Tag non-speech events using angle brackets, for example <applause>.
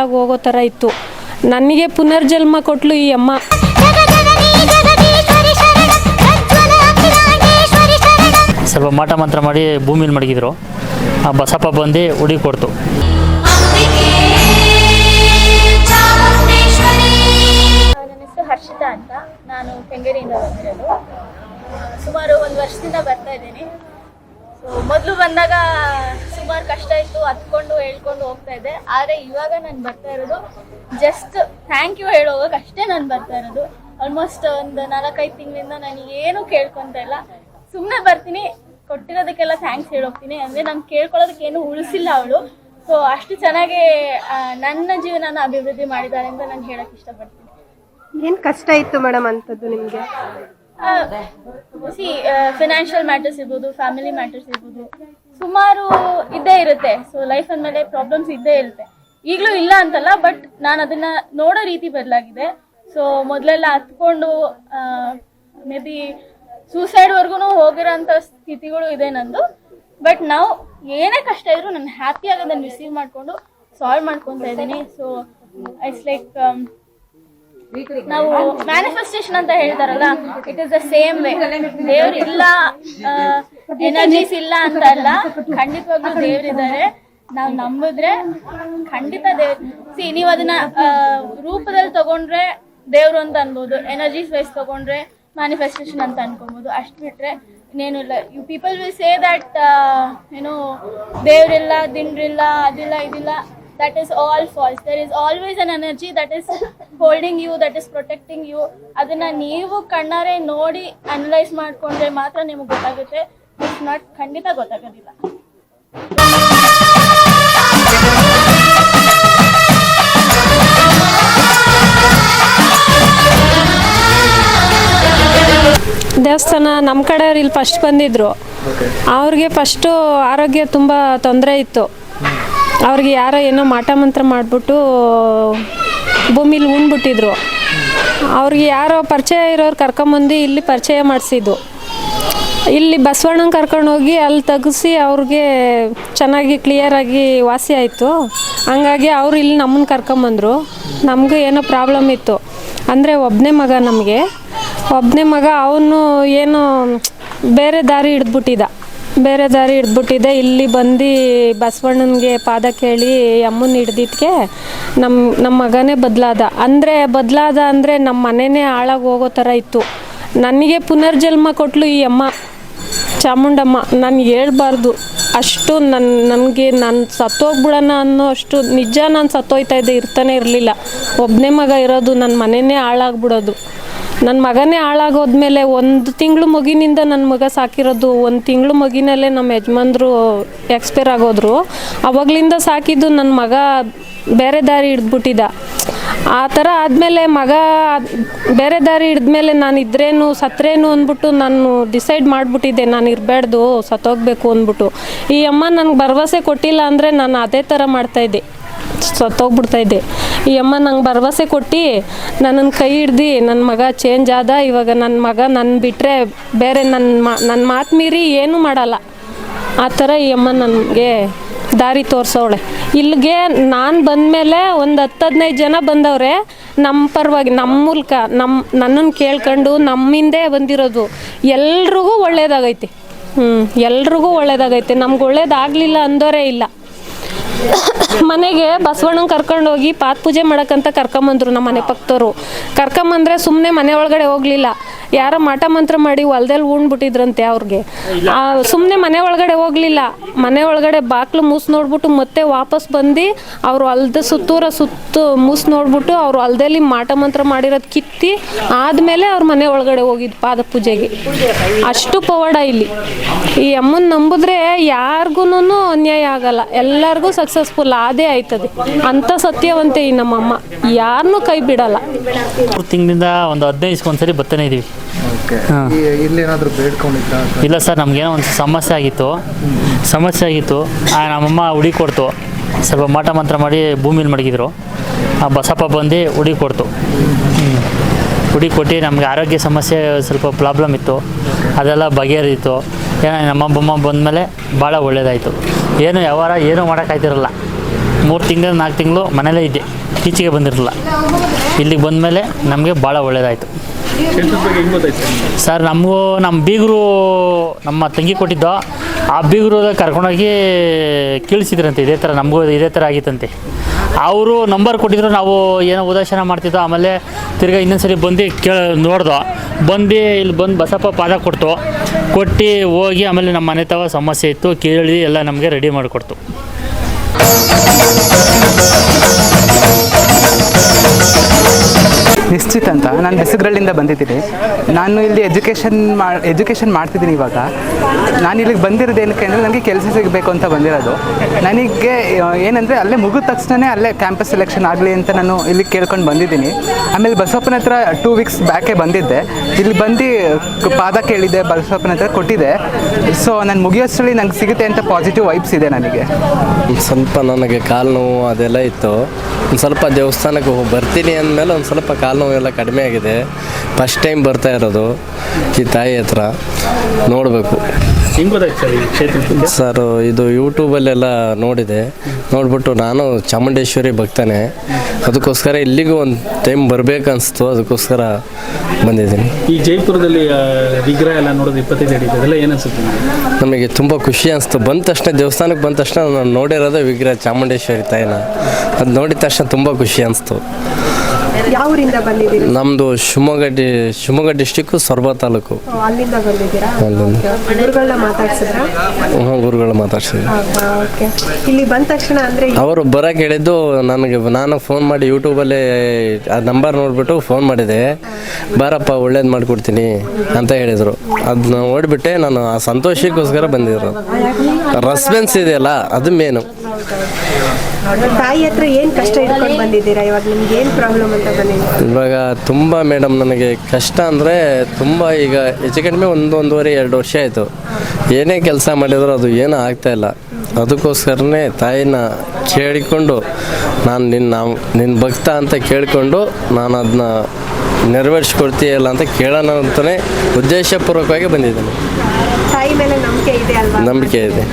ಹಾಳಾಗಿ ಹೋಗೋ ಥರ ಇತ್ತು. ನನಗೆ ಪುನರ್ಜನ್ಮ ಕೊಟ್ಲು ಈ ಅಮ್ಮ. ಸ್ವಲ್ಪ ಮಾಟ ಮಂತ್ರ ಮಾಡಿ ಭೂಮಿಲಿ ಮಡಗಿದ್ರು. ಆ ಬಸಪ್ಪ ಬಂದು ಉಡಿ ಕೊಡ್ತು. ನನ್ನ ಹೆಸರು ಹರ್ಷಿತಾ ಅಂತ. ನಾನು ಕೆಂಗೇರಿಯಿಂದ ಬಂದಿರೋದು. ಸುಮಾರು ಒಂದು ವರ್ಷದಿಂದ ಬರ್ತಾ ಇದ್ದೀನಿ. ಮೊದಲು ಬಂದಾಗ ಸುಮಾರು ಕಷ್ಟ ಇತ್ತು ಹತ್ಕೊಂಡು ಹೇಳ್ಕೊಂಡು ಹೋಗ್ತಾ ಇದ್ದೆ. ಆದರೆ ಇವಾಗ ನಾನು ಬರ್ತಾ ಇರೋದು ಜಸ್ಟ್ ಥ್ಯಾಂಕ್ ಯು ಹೇಳೋವಾಗ ಅಷ್ಟೇ ನಾನು ಬರ್ತಾ ಇರೋದು. ಆಲ್ಮೋಸ್ಟ್ ಒಂದು ನಾಲ್ಕೈದು ತಿಂಗಳಿಂದ ನಾನು ಏನು ಕೇಳ್ಕೊತ ಇಲ್ಲ. ಸುಮ್ಮನೆ ಬರ್ತೀನಿ, ಕೊಟ್ಟಿರೋದಕ್ಕೆಲ್ಲ ಥ್ಯಾಂಕ್ಸ್ ಹೇಳೋಗ್ತೀನಿ. ಅಂದರೆ ನಾನು ಕೇಳ್ಕೊಳ್ಳೋದಕ್ಕೆ ಏನು ಉಳಿಸಿಲ್ಲ ಅವಳು. ಸೊ ಅಷ್ಟು ಚೆನ್ನಾಗಿ ನನ್ನ ಜೀವನನ ಅಭಿವೃದ್ಧಿ ಮಾಡಿದ್ದಾರೆ ಅಂತ ನಾನು ಹೇಳಕ್ಕೆ ಇಷ್ಟಪಡ್ತೀನಿ. ಏನು ಕಷ್ಟ ಇತ್ತು ಮೇಡಮ್ ಅಂಥದ್ದು ನಿಮಗೆ? ಸಿ ಫಿನಾನ್ಷಿಯಲ್ ಮ್ಯಾಟರ್ಸ್ ಇರ್ಬೋದು ಫ್ಯಾಮಿಲಿ ಮ್ಯಾಟರ್ಸ್ ಇರ್ಬೋದು. ಸುಮಾರು ಇದ್ದೇ ಇರುತ್ತೆ. ಸೊ ಲೈಫ್ ಅಂದಮೇಲೆ ಪ್ರಾಬ್ಲಮ್ಸ್ ಇದ್ದೇ ಇರುತ್ತೆ. ಈಗಲೂ ಇಲ್ಲ ಅಂತಲ್ಲ ಬಟ್ ನಾನು ಅದನ್ನ ನೋಡೋ ರೀತಿ ಬದಲಾಗಿದೆ. ಸೊ ಮೊದಲೆಲ್ಲ ಹತ್ಕೊಂಡು ಮೇ ಬಿ ಸೂಸೈಡ್ವರೆಗೂ ಹೋಗಿರೋಂಥ ಸ್ಥಿತಿಗಳು ಇದೆ ನಂದು. ಬಟ್ ನಾವು ಏನೇ ಕಷ್ಟ ಇದ್ರು ನಾನು ಹ್ಯಾಪಿಯಾಗಿ ಅದನ್ನು ರಿಸೀವ್ ಮಾಡಿಕೊಂಡು ಸಾಲ್ವ್ ಮಾಡ್ಕೊತಾ ಇದ್ದೀನಿ ಸೊ ಇಟ್ಸ್ ಲೈಕ್ ನಾವು ಮ್ಯಾನಿಫೆಸ್ಟೇಷನ್ ಅಂತ ಹೇಳ್ತಾರಲ್ಲ it is the same way ದೇವ್ರು ಇಲ್ಲ ಎನರ್ಜೀಸ್ ಇಲ್ಲ ಅಂತ ಅಲ್ಲ, ಖಂಡಿತವಾಗ್ಲೂ ದೇವ್ರಿದ್ದಾರೆ ನಾವು ನಂಬಿದ್ರೆ ಖಂಡಿತ ದೇವ್ ಸಿ ನೀವು ಅದನ್ನ ರೂಪದಲ್ಲಿ ತಗೊಂಡ್ರೆ ದೇವ್ರು ಅಂತ ಅನ್ಬೋದು ಎನರ್ಜೀಸ್ ವೈಸ್ ತಗೊಂಡ್ರೆ ಮ್ಯಾನಿಫೆಸ್ಟೇಷನ್ ಅಂತ ಅನ್ಕೊಬೋದು. ಅಷ್ಟು ಬಿಟ್ರೆ ಇನ್ನೇನು ಇಲ್ಲ. You people will say that ಏನು ದೇವ್ರಿಲ್ಲ, ದಿಂಡ್ರಿಲ್ಲ, ಅದಿಲ್ಲ, ಇದಿಲ್ಲ. That is all false. There is always an energy that is holding you that is protecting you. ಅದನ್ನ ನೀವು ಕಣ್ಣಾರೆ ನೋಡಿ ಅನಲೈಸ್ ಮಾಡ್ಕೊಂಡ್ರೆ ಮಾತ್ರ ನಿಮಗೆ ಗೊತ್ತಾಗುತ್ತೆ. ಇಟ್ಸ್ ನಾಟ್ ಖಂಡಿತ ಗೊತ್ತಾಗೋದಿಲ್ಲ. ದೇವಸ್ಥಾನ ನಮ್ಮ ಕಡೆಯವ್ರು ಇಲ್ಲಿ ಫಸ್ಟ್ ಬಂದಿದ್ರು. ಅವ್ರಿಗೆ ಫಸ್ಟು ಆರೋಗ್ಯ ತುಂಬ ತೊಂದರೆ ಇತ್ತು. ಅವ್ರಿಗೆ ಯಾರೋ ಏನೋ ಮಾಟ ಮಂತ್ರ ಮಾಡಿಬಿಟ್ಟು ಭೂಮಿಲಿ ಉಣ್ಬಿಟ್ಟಿದ್ರು. ಅವ್ರಿಗೆ ಯಾರೋ ಪರಿಚಯ ಇರೋರು ಕರ್ಕೊಂಬಂದು ಇಲ್ಲಿ ಪರಿಚಯ ಮಾಡಿಸಿದ್ದು. ಇಲ್ಲಿ ಬಸವಣ್ಣನ ಕರ್ಕೊಂಡೋಗಿ ಅಲ್ಲಿ ತೆಗಿಸಿ ಅವ್ರಿಗೆ ಚೆನ್ನಾಗಿ ಕ್ಲಿಯರಾಗಿ ವಾಸಿ ಆಯಿತು. ಹಂಗಾಗಿ ಅವರು ಇಲ್ಲಿ ನಮ್ಮನ್ನ ಕರ್ಕೊಂಬಂದರು. ನಮಗೂ ಏನೋ ಪ್ರಾಬ್ಲಮ್ ಇತ್ತು. ಅಂದರೆ ಒಬ್ಬನೇ ಮಗ ನಮಗೆ. ಒಬ್ಬನೇ ಮಗ ಅವನು ಏನೋ ಬೇರೆ ದಾರಿ ಹಿಡ್ದ್ಬಿಟ್ಟಿದ್ದ ಬೇರೆ ದಾರಿ ಹಿಡ್ದುಬಿಟ್ಟಿದೆ. ಇಲ್ಲಿ ಬಂದು ಬಸವಣ್ಣನಿಗೆ ಪಾದ ಕೇಳಿ ಅಮ್ಮನ ಹಿಡ್ದಿದ್ಕೆ ನಮ್ಮ ನಮ್ಮ ಮಗನೇ ಬದಲಾದ. ಅಂದರೆ ಬದಲಾದ ಅಂದರೆ ನಮ್ಮ ಮನೆಯೇ ಹಾಳಾಗಿ ಹೋಗೋ ಥರ ಇತ್ತು. ನನಗೆ ಪುನರ್ಜನ್ಮ ಕೊಟ್ಲು ಈ ಅಮ್ಮ, ಚಾಮುಂಡಮ್ಮ. ನಾನು ಹೇಳ್ಬಾರ್ದು. ಅಷ್ಟು ನನ್ನ ನನಗೆ ನಾನು ಸತ್ತೋಗ್ಬಿಡೋಣ ಅನ್ನೋ ಅಷ್ಟು ನಿಜ ನಾನು ಸತ್ತೋಯ್ತಾ ಇದ್ದೆ, ಇರ್ತಾನೆ ಇರಲಿಲ್ಲ. ಒಬ್ಬನೇ ಮಗ ಇರೋದು ನನ್ನ ಮನೆಯೇ ಹಾಳಾಗ್ಬಿಡೋದು. ನನ್ನ ಮಗನೇ ಹಾಳಾಗೋದ್ಮೇಲೆ ಒಂದು ತಿಂಗಳು ಮಗಿನಿಂದ ನನ್ನ ಮಗ ಸಾಕಿರೋದು ಒಂದು ತಿಂಗಳು ಮಗಿನಲ್ಲೇ ನಮ್ಮ ಯಜಮಾನ್ರು ಎಕ್ಸ್ಪೈರ್ ಆಗೋದ್ರು. ಅವಾಗಲಿಂದ ಸಾಕಿದ್ದು ನನ್ನ ಮಗ ಬೇರೆ ದಾರಿ ಹಿಡ್ದುಬಿಟ್ಟಿದ್ದ. ಆ ಥರ ಆದಮೇಲೆ ಮಗ ಬೇರೆ ದಾರಿ ಹಿಡಿದ್ಮೇಲೆ ನಾನು ಇದ್ರೇನು ಸತ್ರೇನು ಅಂದ್ಬಿಟ್ಟು ನಾನು ಡಿಸೈಡ್ ಮಾಡಿಬಿಟ್ಟಿದ್ದೆ. ನಾನು ಇರಬಾರ್ದು ಸತ್ತೋಗ್ಬೇಕು ಅಂದ್ಬಿಟ್ಟು. ಈ ಅಮ್ಮ ನನಗೆ ಭರವಸೆ ಕೊಟ್ಟಿಲ್ಲ ಅಂದರೆ ನಾನು ಅದೇ ಥರ ಮಾಡ್ತಾಯಿದ್ದೆ ಸತ್ತೋಗ್ಬಿಡ್ತಾ ಇದ್ದೆ. ಈ ಅಮ್ಮ ನಂಗೆ ಭರವಸೆ ಕೊಟ್ಟು ನನ್ನನ್ನು ಕೈ ಹಿಡ್ದು ನನ್ನ ಮಗ ಚೇಂಜ್ ಆದ, ಇವಾಗ ನನ್ನ ಮಗ ನನ್ನ ಬಿಟ್ಟರೆ ಬೇರೆ ನನ್ನ ಮಾ ನನ್ನ ಮಾತು ಮೀರಿ ಏನೂ ಮಾಡಲ್ಲ. ಆ ಥರ ಈ ಅಮ್ಮ ನನಗೆ ದಾರಿ ತೋರಿಸೋಳೆ ಇಲ್ಲಿಗೆ ನಾನು ಬಂದಮೇಲೆ ಒಂದು ಹತ್ತು ಹದಿನೈದು ಜನ ಬಂದವ್ರೆ ನಮ್ಮ ಪರವಾಗಿ ನಮ್ಮ ಮೂಲಕ ನಮ್ಮ ನನ್ನನ್ನು ಕೇಳ್ಕೊಂಡು ನಮ್ಮಿಂದೇ ಬಂದಿರೋದು ಎಲ್ರಿಗೂ ಒಳ್ಳೇದಾಗೈತೆ. ಹ್ಞೂ ಎಲ್ರಿಗೂ ಒಳ್ಳೇದಾಗೈತೆ. ನಮ್ಗೆ ಒಳ್ಳೇದಾಗಲಿಲ್ಲ ಅಂದೋರೇ ಇಲ್ಲ. <laughs> ಮನೆಗೆ ಬಸವಣ್ಣನ ಕರ್ಕೊಂಡೋಗಿ ಪಾತ್ ಪೂಜೆ ಮಾಡಕ್ಕಂತ ಕರ್ಕೊಂಬಂದ್ರು ನಮ್ಮ ಮನೆ ಪಕ್ಕದವರು ಕರ್ಕೊಂಬಂದ್ರೆ ಸುಮ್ಮನೆ ಮನೆ ಒಳಗಡೆ ಹೋಗ್ಲಿಲ್ಲ. ಯಾರೋ ಮಾಟ ಮಂತ್ರ ಮಾಡಿ ಹೊಲ್ದಲ್ಲಿ ಉಂಡ್ಬಿಟ್ಟಿದ್ರಂತೆ ಅವ್ರಿಗೆ. ಸುಮ್ಮನೆ ಮನೆ ಒಳಗಡೆ ಹೋಗ್ಲಿಲ್ಲ. ಮನೆ ಒಳಗಡೆ ಬಾಕ್ಲು ಮೂಸ್ ನೋಡ್ಬಿಟ್ಟು ಮತ್ತೆ ವಾಪಸ್ ಬಂದು ಅವ್ರು ಹೊಲ್ದ ಸುತ್ತೂರ ಸುತ್ತು ಮೂಸ್ ನೋಡ್ಬಿಟ್ಟು ಅವ್ರು ಹೊಲ್ದಲ್ಲಿ ಮಾಟ ಮಂತ್ರ ಮಾಡಿರೋದು ಕಿತ್ತಿ ಆದಮೇಲೆ ಅವ್ರ ಮನೆ ಒಳಗಡೆ ಹೋಗಿದ್ ಪಾದ ಪೂಜೆಗೆ. ಅಷ್ಟು ಪವಾಡ ಇಲ್ಲಿ. ಈ ಅಮ್ಮನ ನಂಬಿದ್ರೆ ಯಾರಿಗೂ ಅನ್ಯಾಯ ಆಗಲ್ಲ. ಎಲ್ಲರಿಗೂ ಸಕ್ಸಸ್ಫುಲ್ ಅದೇ ಆಯ್ತದೆ. ಅಂತ ಸತ್ಯವಂತೆ ಈ ನಮ್ಮಮ್ಮ. ಯಾರನ್ನೂ ಕೈ ಬಿಡಲ್ಲ. ತಿಂಗಳಿಂದ ಒಂದು ಹದಿನೈದು ಒಂದ್ಸರಿ ಬರ್ತಾನೆ ಇದೀವಿ. ಇಲ್ಲೇನಾದರೂ ಇಲ್ಲ ಸರ್ ನಮಗೇನೋ ಒಂದು ಸಮಸ್ಯೆ ಆಗಿತ್ತು. ಸಮಸ್ಯೆ ಆಗಿತ್ತು. ಆ ನಮ್ಮಮ್ಮ ಹುಡಿ ಕೊಡ್ತು. ಸ್ವಲ್ಪ ಮಾಟ ಮಂತ್ರ ಮಾಡಿ ಭೂಮಿಲಿ ಮಡಗಿದ್ರು. ಆ ಬಸಪ್ಪ ಬಂದು ಹುಡಿ ಕೊಡ್ತು. ಹುಡಿ ಕೊಟ್ಟು ನಮಗೆ ಆರೋಗ್ಯ ಸಮಸ್ಯೆ ಸ್ವಲ್ಪ ಪ್ರಾಬ್ಲಮ್ ಇತ್ತು. ಅದೆಲ್ಲ ಬಗೆಹರಿತು ಏನೋ ನಮ್ಮ ಬೊಮ್ಮ ಬಂದಮೇಲೆ ಭಾಳ ಒಳ್ಳೇದಾಯಿತು. ಏನು ವ್ಯವಹಾರ ಏನೂ ಮಾಡೋಕ್ಕಾಯ್ತಿರಲ್ಲ. ಮೂರು ತಿಂಗಳು ನಾಲ್ಕು ತಿಂಗಳು ಮನೇಲೇ ಇದ್ದೆ. ಈಚೆಗೆ ಬಂದಿರಲಿಲ್ಲ. ಇಲ್ಲಿಗೆ ಬಂದಮೇಲೆ ನಮಗೆ ಭಾಳ ಒಳ್ಳೆಯದಾಯಿತು ಸರ್, ನಮಗೂ ನಮ್ಮ ಬೀಗರು ನಮ್ಮ ತಂಗಿ ಕೊಟ್ಟಿದ್ದೋ. ಆ ಬೀಗರು ಕರ್ಕೊಂಡೋಗಿ ಕೀಳಿಸಿದ್ರಂತೆ, ಇದೇ ಥರ ನಮಗೂ ಇದೇ ಥರ ಆಗಿತ್ತಂತೆ. ಅವರು ನಂಬರ್ ಕೊಟ್ಟಿದ್ರು, ನಾವು ಏನೋ ಉದಾಸೀನ ಮಾಡ್ತಿದ್ದೋ, ಆಮೇಲೆ ತಿರ್ಗಾ ಇನ್ನೊಂದು ಸರಿ ಬಂದು ಕೇಳ, ನೋಡ್ದೋ. ಬಂದು ಇಲ್ಲಿ ಬಂದು ಬಸಪ್ಪ ಪಾದ ಕೊಡ್ತು. ಕೊಟ್ಟು ಹೋಗಿ ಆಮೇಲೆ ನಮ್ಮ ಮನೆ ತವ ಸಮಸ್ಯೆ ಇತ್ತು, ಕೇಳಿ ಎಲ್ಲ ನಮಗೆ ರೆಡಿ ಮಾಡಿಕೊಡ್ತು ನಿಶ್ಚಿತ್ ಅಂತ. ನಾನು ಬಿಸಿಗ್ರಳ್ಳಿಂದ ಬಂದಿದ್ದೀನಿ. ನಾನು ಇಲ್ಲಿ ಎಜುಕೇಷನ್ ಮಾ ಎಜುಕೇಷನ್ ಮಾಡ್ತಿದ್ದೀನಿ ಇವಾಗ. ನಾನು ಇಲ್ಲಿಗೆ ಬಂದಿರೋದು ಏನಕ್ಕೆ ಅಂದರೆ ನನಗೆ ಕೆಲಸ ಸಿಗಬೇಕು ಅಂತ ಬಂದಿರೋದು. ನನಗೆ ಏನಂದರೆ ಅಲ್ಲೇ ಮುಗಿದ ತಕ್ಷಣ ಅಲ್ಲೇ ಕ್ಯಾಂಪಸ್ ಸೆಲೆಕ್ಷನ್ ಆಗಲಿ ಅಂತ ನಾನು ಇಲ್ಲಿ ಕೇಳ್ಕೊಂಡು ಬಂದಿದ್ದೀನಿ. ಆಮೇಲೆ ಬಸವಪ್ಪನ ಹತ್ರ ಟೂ ವೀಕ್ಸ್ ಬ್ಯಾಕೇ ಬಂದಿದ್ದೆ. ಇಲ್ಲಿ ಬಂದು ಪಾದ ಕೇಳಿದ್ದೆ ಬಸವಪ್ಪನ ಹತ್ರ ಕೊಟ್ಟಿದ್ದೆ ಸೊ ನಾನು ಮುಗಿಯೋಷ್ಟರಲ್ಲಿ ನಂಗೆ ಸಿಗುತ್ತೆ ಅಂತ ಪಾಸಿಟಿವ್ ವೈಬ್ಸ್ ಇದೆ ನನಗೆ. ಸ್ವಲ್ಪ ನನಗೆ ಕಾಲು ನೋವು ಅದೆಲ್ಲ ಇತ್ತು. ಒಂದು ಸ್ವಲ್ಪ ದೇವಸ್ಥಾನಕ್ಕೆ ಹೋಗಿ ಬರ್ತೀನಿ ಅಂದಮೇಲೆ ಒಂದು ಸ್ವಲ್ಪ ಕಾಲು ಎಲ್ಲ ಕಡಿಮೆ ಆಗಿದೆ. ಫಸ್ಟ್ ಟೈಮ್ ಬರ್ತಾ ಇರೋದು ಈ ತಾಯಿ ಹತ್ರ. ನೋಡಬೇಕು. ಸರ್ ಇದು ಯೂಟ್ಯೂಬಲ್ಲೆಲ್ಲ ನೋಡಿದೆ. ನೋಡ್ಬಿಟ್ಟು ನಾನು ಚಾಮುಂಡೇಶ್ವರಿ ಭಕ್ತನೇ. ಅದಕ್ಕೋಸ್ಕರ ಇಲ್ಲಿಗೂ ಒಂದು ಟೈಮ್ ಬರಬೇಕು ಅನಿಸ್ತು ಅದಕ್ಕೋಸ್ಕರ ಬಂದಿದ್ದೀನಿ. ಈ ಜೈಪುರದಲ್ಲಿ ಆ, ವಿಗ್ರಹ ಎಲ್ಲ ನೋಡೋದು ಇಪ್ಪತ್ತೈದು ಅಡಿ ಇದೆ. ಅದೆಲ್ಲ ಏನು ಅನ್ಸುತ್ತೆ ನಿಮಗೆ? ನಮಗೆ ತುಂಬ ಖುಷಿ ಅನಿಸ್ತು. ಬಂದ ತಕ್ಷಣ ದೇವಸ್ಥಾನಕ್ಕೆ ಬಂದ ತಕ್ಷಣ ನಾನು ನೋಡಿರೋದೇ ವಿಗ್ರಹ ಚಾಮುಂಡೇಶ್ವರಿ ತಾಯಿನ. ಅದು ನೋಡಿದ ತಕ್ಷಣ ತುಂಬ ಖುಷಿ ಅನಿಸ್ತು. ಯಾವ ಊರಿಂದ ಬಂದಿದ್ದೀರಿ? ನಮ್ಮದು ಶಿವಮೊಗ್ಗ ಡಿ ಶಿವಮೊಗ್ಗ ಡಿಸ್ಟಿಕ್ಕು ಸೊರಬ ತಾಲೂಕು. ಓ, ಅಲ್ಲಿಂದ ಬಂದಿದ್ದೀರಾ. ಅಲ್ಲಿಂದ. ಗುರುಗಳನ್ನ ಮಾತಾಡ್ಸಿದ್ರ? ಹ್ಞೂ ಗುರುಗಳು ಮಾತಾಡ್ಸಿದ್ರು ಓಕೆ ಇಲ್ಲಿ ಬಂದ ತಕ್ಷಣ ಅಂದ್ರೆ ಅವರು ಬರಕ್ಕೆ ಹೇಳಿದ್ದು ನನಗೆ ನಾನು ಫೋನ್ ಮಾಡಿ ಯೂಟ್ಯೂಬಲ್ಲಿ ಆ ನಂಬರ್ ನೋಡಿಬಿಟ್ಟು ಫೋನ್ ಮಾಡಿದೆ. ಬಾರಪ್ಪ ಒಳ್ಳೇದು ಮಾಡಿಕೊಡ್ತೀನಿ ಅಂತ ಹೇಳಿದರು. ಅದನ್ನ ನೋಡಿಬಿಟ್ಟೆ ನಾನು ಆ ಸಂತೋಷಕ್ಕೋಸ್ಕರ ಬಂದಿದ್ರು ರೆಸ್ಪಾನ್ಸ್ ಇದೆಯಲ್ಲ ಅದು ಮೇನು ತಾಯಿ ಹತ್ರ ಏನ್ ಕಷ್ಟ ಇಟ್ಕೊಂಡು ಬಂದಿದ್ದೀರಾ? ಇವಾಗ ನಿಮ್ಗೆ ಏನ್ ಪ್ರಾಬ್ಲಮ್ ಅಂತ ಬಂದಿದ್ದೀರಾ ಇವಾಗ ತುಂಬ ಮೇಡಮ್ ನನಗೆ ಕಷ್ಟ ಅಂದರೆ ತುಂಬ ಈಗ ಹೆಚ್ಚು ಕಡಿಮೆ ಒಂದು ಒಂದೂವರೆ ಎರಡು ವರ್ಷ ಆಯಿತು. ಏನೇ ಕೆಲಸ ಮಾಡಿದ್ರು ಅದು ಏನೂ ಆಗ್ತಾ ಇಲ್ಲ. ಅದಕ್ಕೋಸ್ಕರನೇ ತಾಯಿನ ಕೇಳಿಕೊಂಡು ನಾನು ನಿನ್ನ ನಿನ್ನ ಭಕ್ತ ಅಂತ ಕೇಳಿಕೊಂಡು ನಾನು ಅದನ್ನ ನೆರವೇರಿಸ್ಕೊಡ್ತೀಯಲ್ಲ ಅಂತ ಕೇಳೋಣ ಅಂತಲೇ ಉದ್ದೇಶಪೂರ್ವಕವಾಗಿ ಬಂದಿದ್ದೀನಿ. ತಾಯಿ ಮೇಲೆ ನಂಬಿಕೆ ಇದೆ ಅಲ್ವಾ? ನಂಬಿಕೆ ಇದೆ.